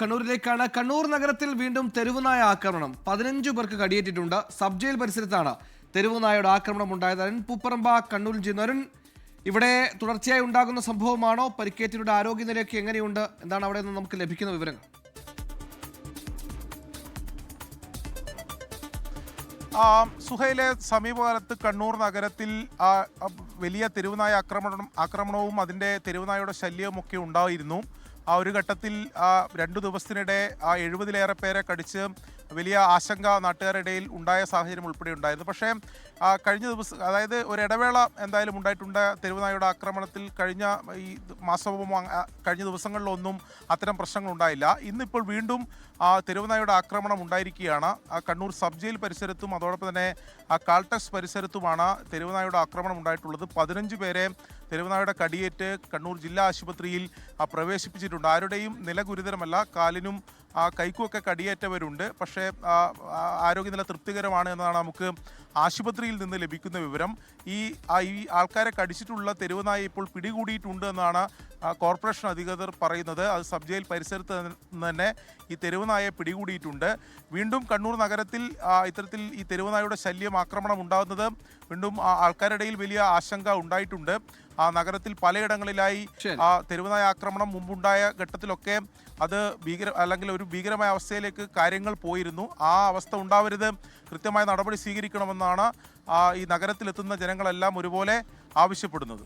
കണ്ണൂരിലേക്കാണ് കണ്ണൂർ നഗരത്തിൽ വീണ്ടും തെരുവുനായ ആക്രമണം. പതിനഞ്ചു പേർക്ക് കടിയേറ്റിട്ടുണ്ട്. സബ് ജയിൽ പരിസരത്താണ് തെരുവുനായയുടെ ആക്രമണം ഉണ്ടായത്. അരുൺ പൂപ്പറമ്പ കണ്ണൂരിൽ ചെയ്യുന്നു അരുൺ ഇവിടെ തുടർച്ചയായി ഉണ്ടാകുന്ന സംഭവമാണോ? പരിക്കേറ്റവരുടെ ആരോഗ്യനിലയൊക്കെ എങ്ങനെയുണ്ട്? എന്താണ് അവിടെ നിന്ന് നമുക്ക് ലഭിക്കുന്ന വിവരങ്ങൾ? സുഹയിലെ സമീപകാലത്ത് കണ്ണൂർ നഗരത്തിൽ വലിയ തെരുവുനായ ആക്രമണം ആക്രമണവും അതിന്റെ തെരുവുനായയുടെ ശല്യവും ഒക്കെ ഉണ്ടായിരുന്നു. ആ ഒരു ഘട്ടത്തിൽ രണ്ടു ദിവസത്തിനിടെ ആ എഴുപതിലേറെ പേരെ കടിച്ച് വലിയ ആശങ്ക നാട്ടുകാരുടെ ഇടയിൽ ഉണ്ടായ സാഹചര്യം ഉൾപ്പെടെ ഉണ്ടായിരുന്നു. പക്ഷേ കഴിഞ്ഞ ദിവസം അതായത് ഒരു ഇടവേള എന്തായാലും ഉണ്ടായിട്ടുണ്ട്. തെരുവുനായുടെ ആക്രമണത്തിൽ കഴിഞ്ഞ ഈ മാസവും കഴിഞ്ഞ ദിവസങ്ങളിലൊന്നും അത്തരം പ്രശ്നങ്ങൾ ഉണ്ടായില്ല. ഇന്നിപ്പോൾ വീണ്ടും ആ തെരുവുനായയുടെ ആക്രമണം ഉണ്ടായിരിക്കുകയാണ്. കണ്ണൂർ സബ് ജയിൽ പരിസരത്തും അതോടൊപ്പം തന്നെ ആ കാൾട്ടക്സ് പരിസരത്തുമാണ് തെരുവുനായുടെ ആക്രമണം ഉണ്ടായിട്ടുള്ളത്. പതിനഞ്ച് പേരെ തെരുവുനായുടെ കടിയേറ്റ് കണ്ണൂർ ജില്ലാ ആശുപത്രിയിൽ പ്രവേശിപ്പിച്ചിട്ടുണ്ട്. ആരുടെയും നില ഗുരുതരമല്ല കാലിനും കൈക്കുമൊക്കെ കടിയേറ്റവരുണ്ട്. പക്ഷേ ആ, ആ, ആരോഗ്യനില തൃപ്തികരമാണ് എന്നതാണ് നമുക്ക് ആശുപത്രിയിൽ നിന്ന് ലഭിക്കുന്ന വിവരം. ഈ ആ, ഈ ആൾക്കാരെ കടിച്ചിട്ടുള്ള തെരുവുനായ ഇപ്പോൾ പിടികൂടിയിട്ടുണ്ട് എന്നാണ് ആ, കോർപ്പറേഷൻ അധികൃതർ പറയുന്നത് അത് സബ് ജയിൽ പരിസരത്ത് തന്നെ ഈ തെരുവുനായെ പിടികൂടിയിട്ടുണ്ട്. വീണ്ടും കണ്ണൂർ നഗരത്തിൽ ഇത്തരത്തിൽ ഈ തെരുവുനായയുടെ ശല്യം ആക്രമണം ഉണ്ടാകുന്നത് വീണ്ടും ആ, ആൾക്കാരുടെ ഇടയിൽ വലിയ ആശങ്ക ഉണ്ടായിട്ടുണ്ട്. ആ നഗരത്തിൽ പലയിടങ്ങളിലായി. ആ തെരുവുനായ ആക്രമണം മുമ്പുണ്ടായ ഘട്ടത്തിലൊക്കെ അത് ഭീകര അല്ലെങ്കിൽ ഒരു ഭീകരമായ അവസ്ഥയിലേക്ക് കാര്യങ്ങൾ പോയിരുന്നു. ആ അവസ്ഥ ഉണ്ടാവരുത്. കൃത്യമായ നടപടി സ്വീകരിക്കണമെന്നാണ് ഈ നഗരത്തിലെത്തുന്ന ജനങ്ങളെല്ലാം ഒരുപോലെ ആവശ്യപ്പെടുന്നത്.